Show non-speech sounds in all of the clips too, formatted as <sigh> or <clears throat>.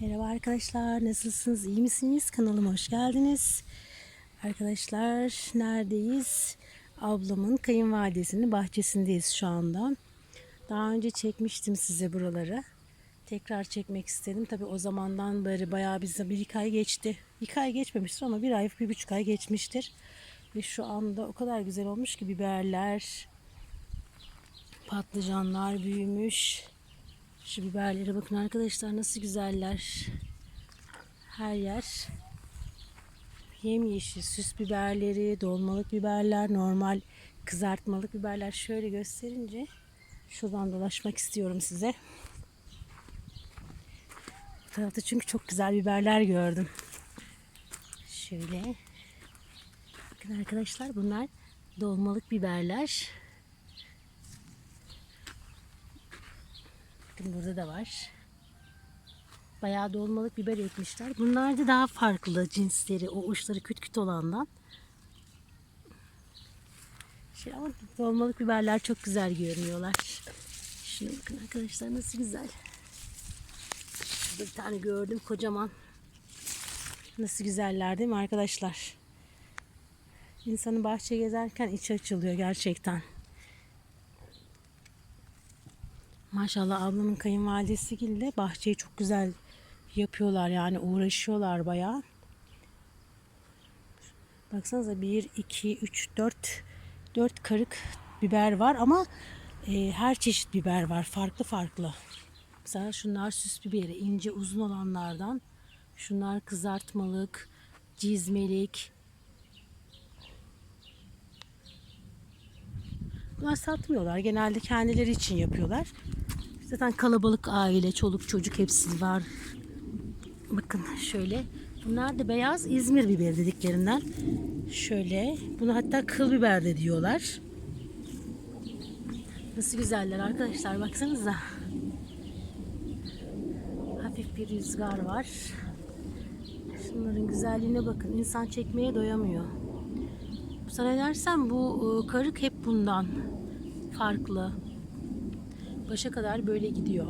Merhaba arkadaşlar, nasılsınız? İyi misiniz? Kanalıma hoş geldiniz. Arkadaşlar, neredeyiz? Ablamın kayınvalidesinin bahçesindeyiz şu anda. Daha önce çekmiştim size buraları. Tekrar çekmek istedim. Tabi o zamandan beri bayağı bize bir iki ay geçti. İki ay geçmemiştir ama bir ay, bir buçuk ay geçmiştir. Ve şu anda o kadar güzel olmuş ki biberler, patlıcanlar büyümüş. Şu biberlere bakın arkadaşlar nasıl güzeller. Her yer yemyeşil süs biberleri, dolmalık biberler, normal kızartmalık biberler şöyle gösterince şuradan dolaşmak istiyorum size. Bu tarafta çünkü çok güzel biberler gördüm. Şöyle. Bakın arkadaşlar bunlar dolmalık biberler. Bakın burada da var. Bayağı dolmalık biber ekmişler. Bunlar da daha farklı cinsleri. O uçları küt küt olandan. Şey ama dolmalık biberler çok güzel görünüyorlar. Şuna bakın arkadaşlar nasıl güzel. Bir tane gördüm kocaman. Nasıl güzeller değil mi arkadaşlar? İnsanın bahçe gezerken içi açılıyor gerçekten. Maşallah ablamın kayınvalidesi de bahçeyi çok güzel yapıyorlar yani uğraşıyorlar bayağı. Baksanıza 1, 2, 3, 4 4 karık biber var ama e, her çeşit biber var farklı farklı. Mesela şunlar süs biberi ince uzun olanlardan. Şunlar kızartmalık, cizmelik. Bunlar satmıyorlar. Genelde kendileri için yapıyorlar. Zaten kalabalık aile, çoluk çocuk hepsi var. Bakın şöyle. Bunlar da beyaz İzmir biberi dediklerinden. Şöyle. Bunu hatta kıl biber de diyorlar. Nasıl güzeller arkadaşlar baksanıza. Hafif bir rüzgar var. Şunların güzelliğine bakın. İnsan çekmeye doyamıyor. Sana dersem bu e, karık hep bundan farklı. Başa kadar böyle gidiyor.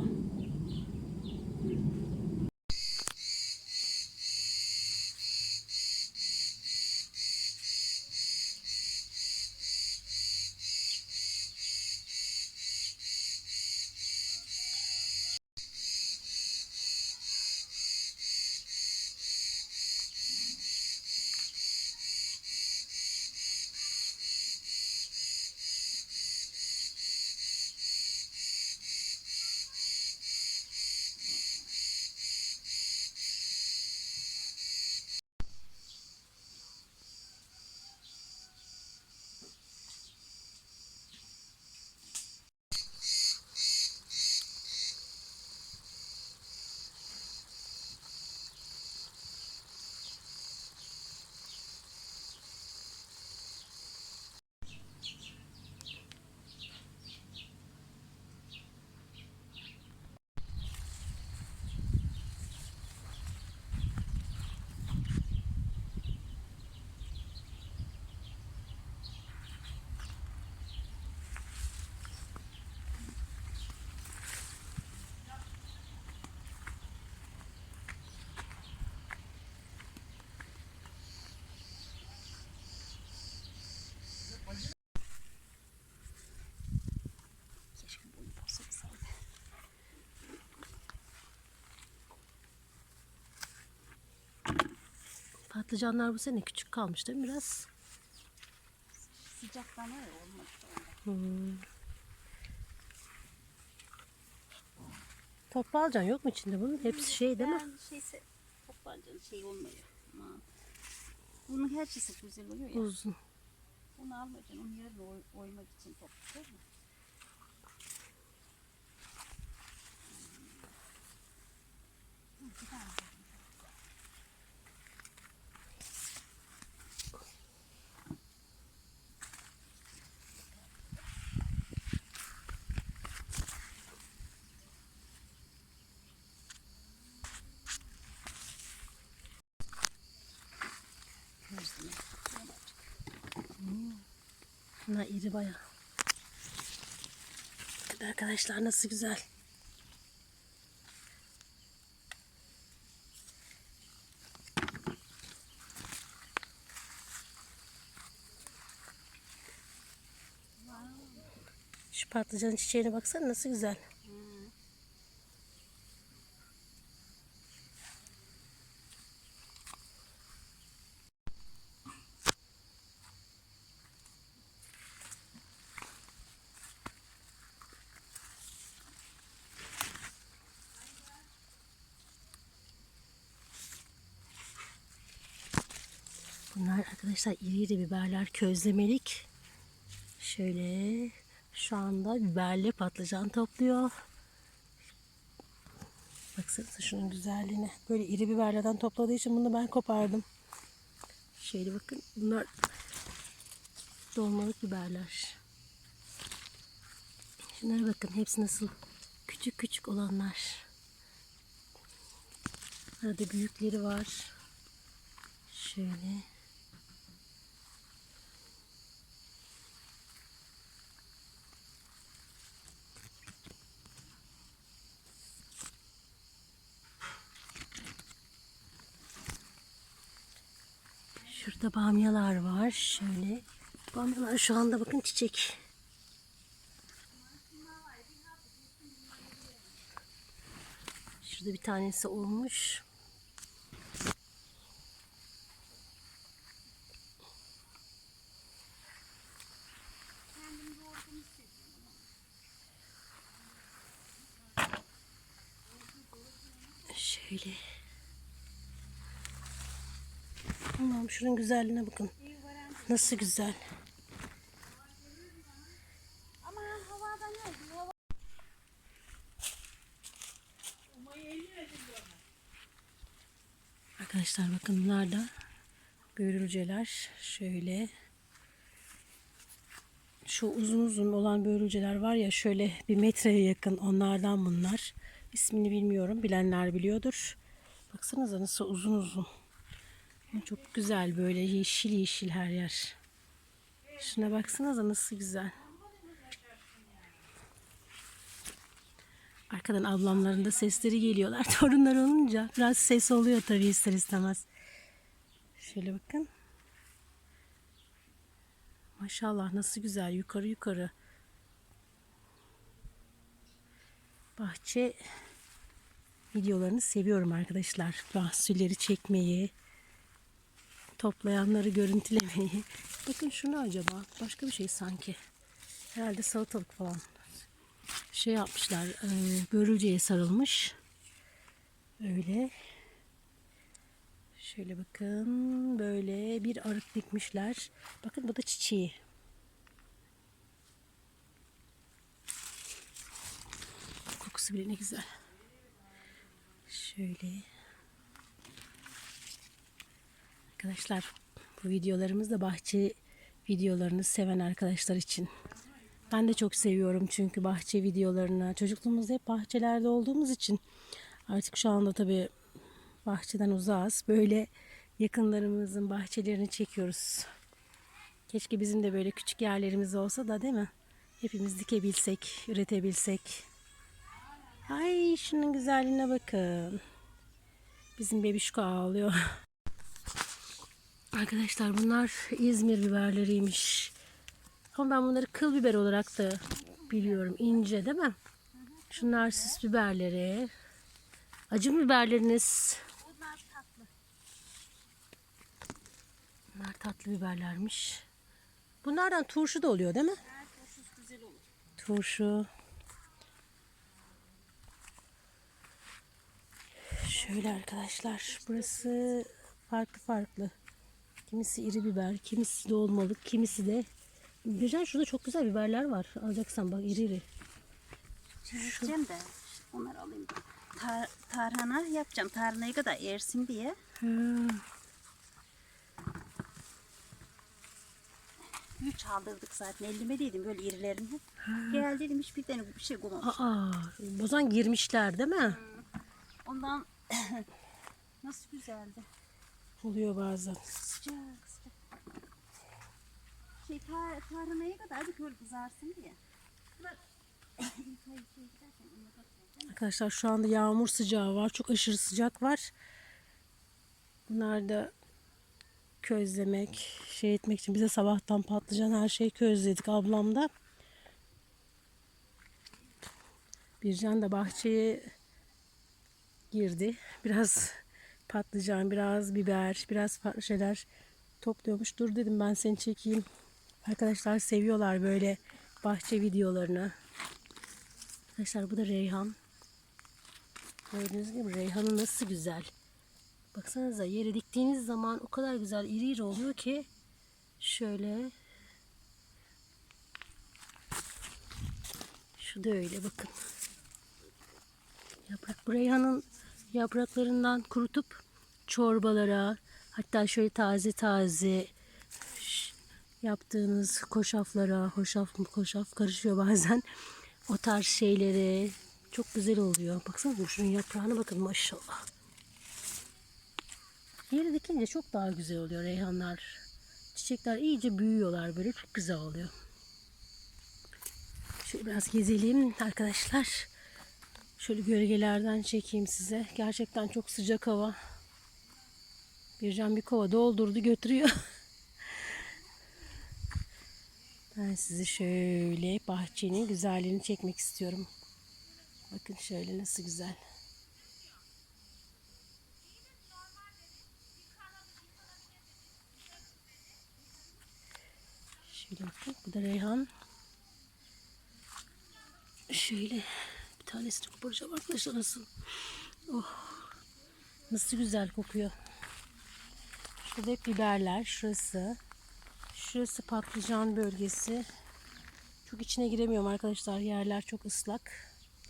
Patlıcanlar bu sene küçük kalmış değil mi biraz? Sıcaktan öyle olmaz. Hmm. Topalcan yok mu içinde bunun? Hepsi şey değil mi? Yani şeyse toplancanın şey olmuyor. Aman. Bunun her şeysi güzel oluyor ya. Uzun. Onu almayacaksın. Onu yerine oy, oymak için topluyor mu? Bunlar iri bayağı. Bakın arkadaşlar nasıl güzel. Şu patlıcanın çiçeğine baksana nasıl güzel. Arkadaşlar iri iri biberler közlemelik. Şöyle şu anda biberli patlıcan topluyor. Baksanıza şunun güzelliğine. Böyle iri biberlerden topladığı için bunu ben kopardım. Şöyle bakın bunlar dolmalık biberler. Şunlara bakın hepsi nasıl küçük küçük olanlar. Arada büyükleri var. Şöyle. Şurada bamyalar var. Şöyle. Bamyalar şu anda bakın çiçek. Şurada bir tanesi olmuş. Şöyle. Allah'ım şunun güzelliğine bakın. Nasıl güzel. Arkadaşlar bakın bunlar da börülceler. Şöyle. Şu uzun uzun olan börülceler var ya şöyle bir metreye yakın onlardan bunlar. İsmini bilmiyorum. Bilenler biliyordur. Baksanıza nasıl uzun uzun. Çok güzel böyle yeşil yeşil her yer. Şuna baksanıza nasıl güzel. Arkadan ablamların da sesleri geliyorlar. <laughs> Torunlar olunca biraz ses oluyor tabii ister istemez. Şöyle bakın. Maşallah nasıl güzel yukarı yukarı. Bahçe videolarını seviyorum arkadaşlar. Mahsulleri çekmeyi, toplayanları görüntülemeyi. <laughs> Bakın şunu acaba başka bir şey sanki. Herhalde salatalık falan. Şey yapmışlar, e, börülceye sarılmış. Öyle. Şöyle bakın, böyle bir arık dikmişler. Bakın bu da çiçeği. Kokusu bile ne güzel. Şöyle. Arkadaşlar bu videolarımız da bahçe videolarını seven arkadaşlar için. Ben de çok seviyorum çünkü bahçe videolarını. Çocukluğumuzda hep bahçelerde olduğumuz için artık şu anda tabii bahçeden uzağız. Böyle yakınlarımızın bahçelerini çekiyoruz. Keşke bizim de böyle küçük yerlerimiz olsa da değil mi? Hepimiz dikebilsek, üretebilsek. Ay şunun güzelliğine bakın. Bizim bebişko ağlıyor. <laughs> Arkadaşlar bunlar İzmir biberleriymiş. Ama ben bunları kıl biber olarak da biliyorum. ince değil mi? Şunlar süs biberleri. Acı mı biberleriniz. Bunlar tatlı. Bunlar tatlı biberlermiş. Bunlardan turşu da oluyor değil mi? Her turşusu güzel olur. Turşu. Şöyle arkadaşlar. Burası farklı farklı. Kimisi iri biber, kimisi dolmalık, kimisi de Güzel şurada çok güzel biberler var. Alacaksan bak iri iri. Çizeceğim de onları alayım. Tar tarhana yapacağım. Tarhanayı kadar ersin diye. Ha, Üç çaldırdık zaten. Elime değdim böyle irilerini. Gel dedim hiçbir tane bir şey bulamamış. Aa, bozan girmişler değil mi? Ondan <clears throat> nasıl güzeldi. Oluyor bazen. Sıcak sıcak. Şey tar tarhanaya kadar bir böyle kızarsın diye. Arkadaşlar şu anda yağmur sıcağı var. Çok aşırı sıcak var. Bunlar da közlemek, şey etmek için bize sabahtan patlıcan her şeyi közledik ablamda. Bircan da bahçeye girdi. Biraz patlıcan, biraz biber, biraz farklı şeyler topluyormuş. Dur dedim ben seni çekeyim. Arkadaşlar seviyorlar böyle bahçe videolarını. Arkadaşlar bu da Reyhan. Gördüğünüz gibi Reyhan'ı nasıl güzel. Baksanıza yere diktiğiniz zaman o kadar güzel iri iri oluyor ki şöyle şu da öyle bakın. Yaprak bu Reyhan'ın yapraklarından kurutup çorbalara hatta şöyle taze taze yaptığınız koşaflara hoşaf mı koşaf karışıyor bazen o tarz şeylere çok güzel oluyor. Baksanıza şunun yaprağına bakın maşallah. Yeri dikince çok daha güzel oluyor reyhanlar. Çiçekler iyice büyüyorlar böyle çok güzel oluyor. Şöyle biraz gezelim arkadaşlar. Şöyle gölgelerden çekeyim size. Gerçekten çok sıcak hava. Bircan bir kova doldurdu götürüyor. <laughs> Ben sizi şöyle bahçenin güzelliğini çekmek istiyorum. Bakın şöyle nasıl güzel. Şöyle bakın. Bu da Reyhan. Şöyle bir tanesini koparacağım arkadaşlar nasıl. Oh. Nasıl güzel kokuyor. Şurada hep biberler. Şurası. Şurası patlıcan bölgesi. Çok içine giremiyorum arkadaşlar. Yerler çok ıslak.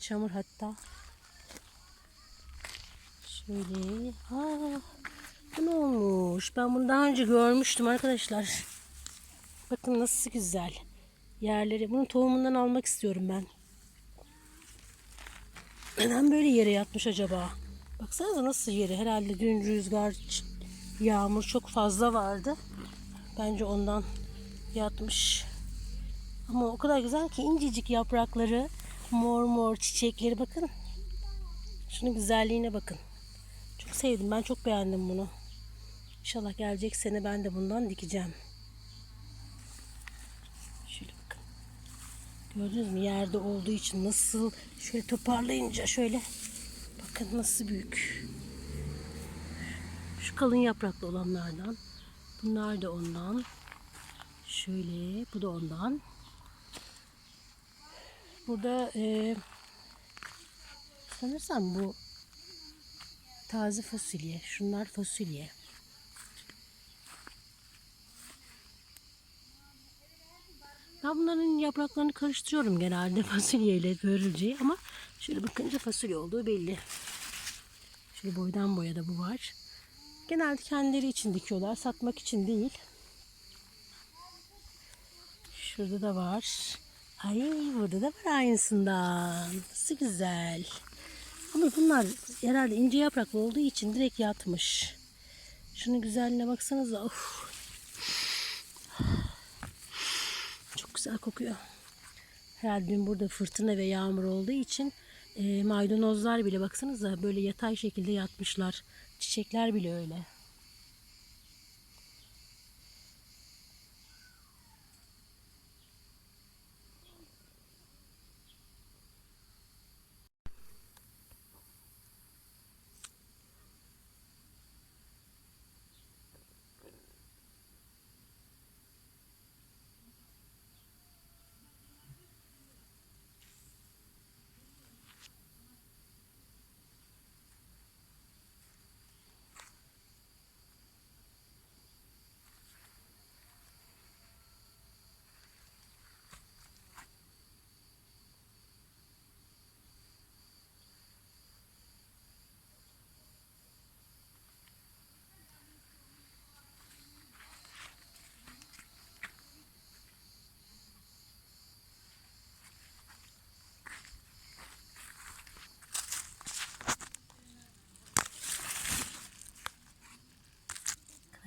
Çamur hatta. Şöyle. Aa, bu ne olmuş? Ben bunu daha önce görmüştüm arkadaşlar. Bakın nasıl güzel. Yerleri. Bunun tohumundan almak istiyorum ben. Neden böyle yere yatmış acaba? Baksanıza nasıl yeri. Herhalde dün rüzgar, yağmur çok fazla vardı. Bence ondan yatmış. Ama o kadar güzel ki incecik yaprakları, mor mor çiçekleri bakın. Şunun güzelliğine bakın. Çok sevdim. Ben çok beğendim bunu. İnşallah gelecek sene ben de bundan dikeceğim. Şöyle bakın. Gördünüz mü yerde olduğu için nasıl şöyle toparlayınca şöyle bakın nasıl büyük. Kalın yapraklı olanlardan. Bunlar da ondan. Şöyle bu da ondan. Burada e, sanırsam bu taze fasulye. Şunlar fasulye. Ben bunların yapraklarını karıştırıyorum genelde <laughs> fasulyeyle börülceyi ama şöyle bakınca fasulye olduğu belli. Şöyle boydan boya da bu var. Genelde kendileri için dikiyorlar. Satmak için değil. Şurada da var. Ay burada da var aynısından. Nasıl güzel. Ama bunlar herhalde ince yapraklı olduğu için direkt yatmış. Şunun güzelliğine baksanıza. Of. Çok güzel kokuyor. Herhalde dün burada fırtına ve yağmur olduğu için e, maydanozlar bile baksanıza böyle yatay şekilde yatmışlar. Çiçekler bile öyle.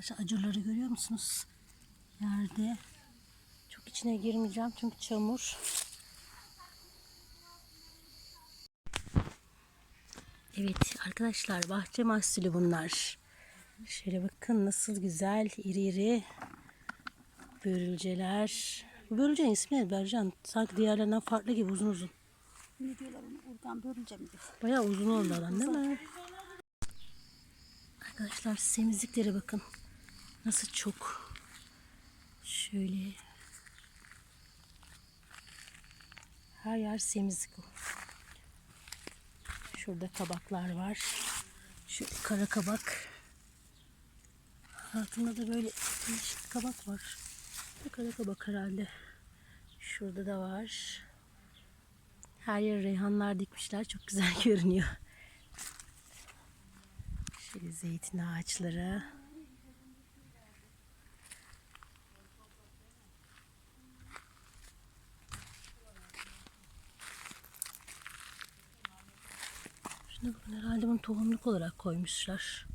Arkadaşlar acırları görüyor musunuz? Yerde. Çok içine girmeyeceğim çünkü çamur. Evet arkadaşlar bahçe mahsulü bunlar. Şöyle bakın nasıl güzel iri iri börülceler. Bu börülcenin ismi ne Bercan? Sanki diğerlerinden farklı gibi uzun uzun. Ne diyorlar onu? Urgan börülce mi diyor? Bayağı uzun oldu alan değil mi? Arkadaşlar semizliklere bakın. Nasıl çok. Şöyle. Her yer semizlik. Şurada kabaklar var. Şu kara kabak. Altında da böyle değişik kabak var. Bu kara kabak herhalde. Şurada da var. Her yere reyhanlar dikmişler. Çok güzel <laughs> görünüyor. Şöyle zeytin ağaçları. Herhalde bunu tohumluk olarak koymuşlar.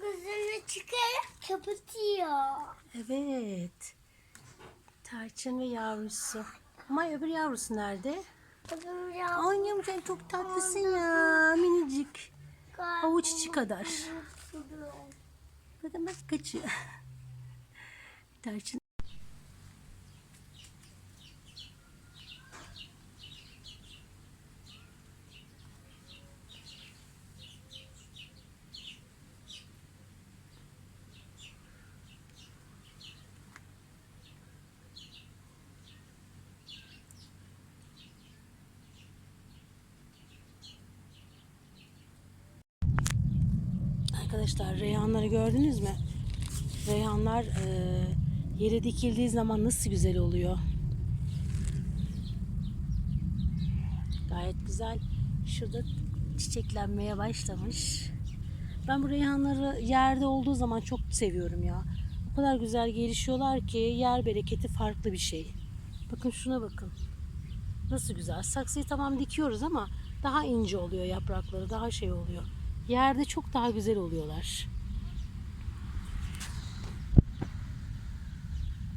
Gözünü çıkarıp kapatıyor. Evet. Tarçın ve yavrusu. Ama öbür yavrusu nerede? Gözüm ya. Annem sen çok tatlısın ya. Minicik. Avuç içi kadar. Bakın bak kaçıyor. <laughs> Tarçın. Arkadaşlar reyhanları gördünüz mü? Reyhanlar e, yere dikildiği zaman nasıl güzel oluyor. Gayet güzel. Şurada çiçeklenmeye başlamış. Ben bu reyhanları yerde olduğu zaman çok seviyorum ya. O kadar güzel gelişiyorlar ki yer bereketi farklı bir şey. Bakın şuna bakın. Nasıl güzel. Saksıyı tamam dikiyoruz ama daha ince oluyor yaprakları, daha şey oluyor. Yerde çok daha güzel oluyorlar.